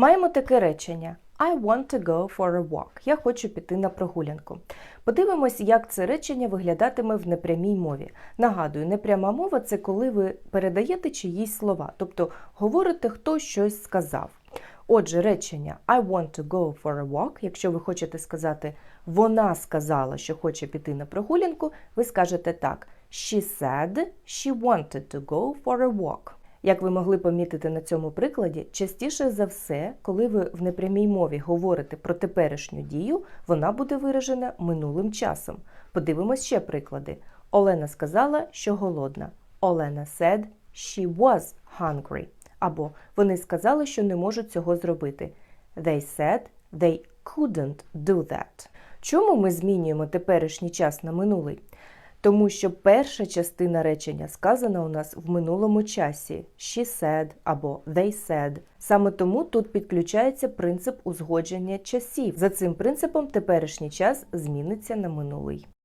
Маємо таке речення I want to go for a walk. Я хочу піти на прогулянку. Подивимось, як це речення виглядатиме в непрямій мові. Нагадую, непряма мова це коли ви передаєте чиїсь слова, тобто говорите, хто щось сказав. Отже, речення I want to go for a walk, якщо ви хочете сказати вона сказала, що хоче піти на прогулянку, ви скажете так: She said she wanted to go for a walk. Як ви могли помітити на цьому прикладі, частіше за все, коли ви в непрямій мові говорите про теперішню дію, вона буде виражена минулим часом. Подивимось ще приклади. Олена сказала, що голодна. Олена said she was hungry. Або вони сказали, що не можуть цього зробити. They said they couldn't do that. Чому ми змінюємо теперішній час на минулий? Тому що перша частина речення сказана у нас в минулому часі she said або they said. Саме тому тут підключається принцип узгодження часів. За цим принципом теперішній час зміниться на минулий.